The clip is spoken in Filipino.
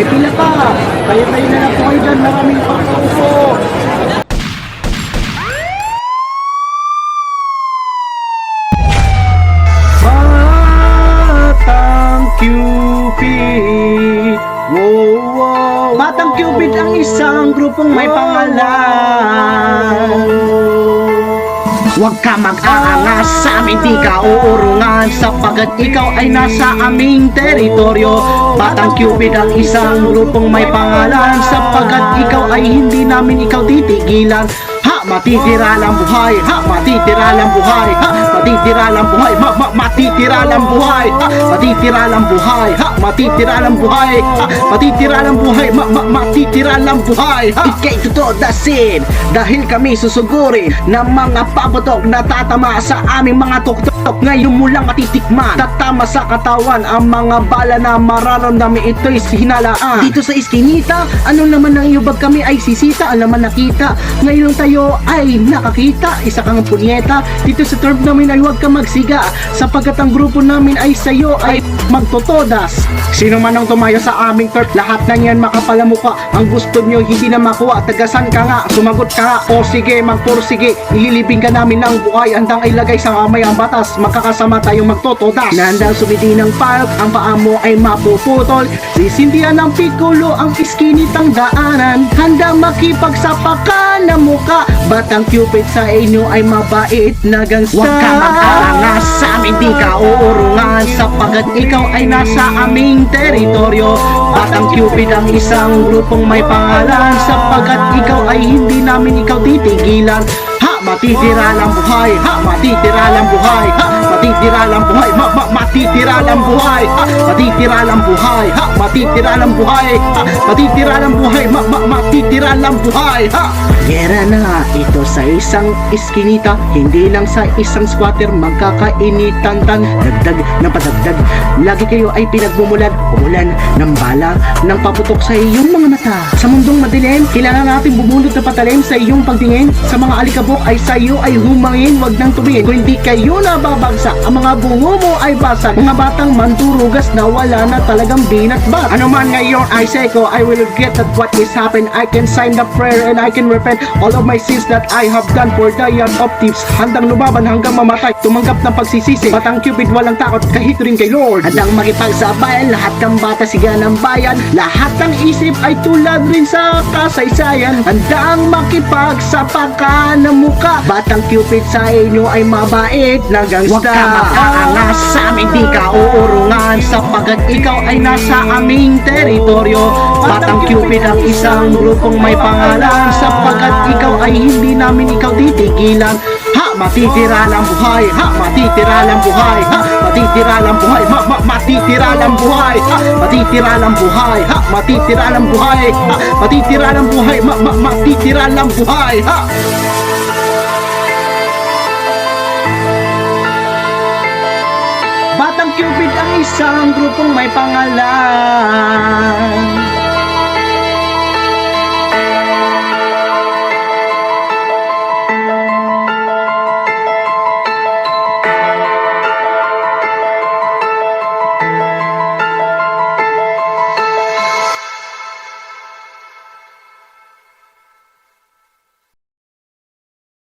May pila pa. Kaya tayo na lang po kayo dyan. Maraming pagkaupo. Batang Cupid. Wow, wow, Cupid ang isang grupong may pangalan. Huwag ka mag-aangas sa amin di ka uurungan Sapagat ikaw ay nasa aming teritoryo. Batang Cupid ang isang grupong may pangalan Sapagat ikaw ay hindi namin ikaw titigilan matitira lang buhay Ha, matitira lang buhay Ha, matitira lang buhay Ma, ma, matitira lang buhay Ha, matitira lang buhay Ha, matitira lang buhay Ha, matitira lang buhay Ma, ma, matitira lang buhay Ha, ikay totoo dasin Dahil kami susugurin Ng mga paputok na tatama sa aming mga tuktok Ngayon mo lang matitikman. Tatama sa katawan Ang mga bala na mararamdamin Ito'y hinalaan. Dito sa iskinita Ano naman ang iyong bag kami ay sisita? Ang naman nakita Ngayon tayo ay nakakita. Isa kang punyeta Dito sa term namin ay huwag ka magsiga. Sapagkat ang grupo namin ay sa'yo ay magtotodas. Sino man ang tumayo sa aming turf Lahat na yan makapalamuka Ang gusto nyo hindi na makuha. Tagasan ka nga Sumagot ka nga. O sige magpursige Ililibing ka namin ng buhay. Andang ilagay sa kamay ang batas Makakasama tayong magtotodas. Nandang sumidi ng park Ang paa mo ay mapuputol. Sisindihan ng pikulo Ang iskinitang daanan. Handang makipagsapakan na muka. Batang Cupid sa inyo ay mabait na gangsta Huwag ka mag-aangas sa amin di ka uurungan Sapagat ikaw ay nasa aming teritoryo Batang Cupid ang isang grupong may pangalan Sapagat ikaw ay hindi namin ikaw titigilan Ha! Matitira lang buhay Ha! Matitira lang buhay Ha! Matitira lang buhay Ma, ma, matitira lang buhay Ha! Matitira lang buhay Ha! Matitira lang buhay Ha! Matitira lang buhay Ma, ma, matitira lang buhay Ha! Gera na ito sa isang iskinita Hindi lang sa isang squatter Magkakainitan tan Dagdag ng padagdag Lagi kayo ay pinagmumulan Umulan ng bala Ng paputok sa iyong mga mata. Sa mundong madilim Kailangan natin bumulot na patalim sa iyong pagtingin. Sa mga alikabok ay sa iyo ay humangin Huwag nang tumingin Kung hindi kayo nababagsak Ang mga bungo mo ay basag Mga batang manturugas na wala na talagang binatbat Ano man ngayon ay say ko I will get that what is happened. I can sign the prayer and I can repent All of my sins that I have done for yard of tips Handang lumaban hanggang mamatay. Tumanggap ng pagsisisi. Batang Cupid walang takot. Kahit rin kay Lord. Handang makipagsabayan Lahat ng bata siga ng bayan. Lahat ng isip ay tulad rin sa kasaysayan. Handang makipagsapakan ng muka. Batang Cupid sa inyo ay mabait. Na gangsta Huwag ka mag-aangas sa amin di ka uurungan. Sapagat ikaw ay nasa aming teritoryo Batang Cupid ang isang grupong may pangalan Sapagat ikaw ay hindi namin ikaw titigilan Ha! Matitira lang buhay Ha! Matitira lang buhay Ha! Matitira lang buhay Ma, ma, matitira lang buhay Ha! Matitira lang buhay Ha! Matitira lang buhay Ha! Matitira lang buhay Ma, ma, matitira lang buhay Ha! Batang Cupid ang isang grupong may pangalan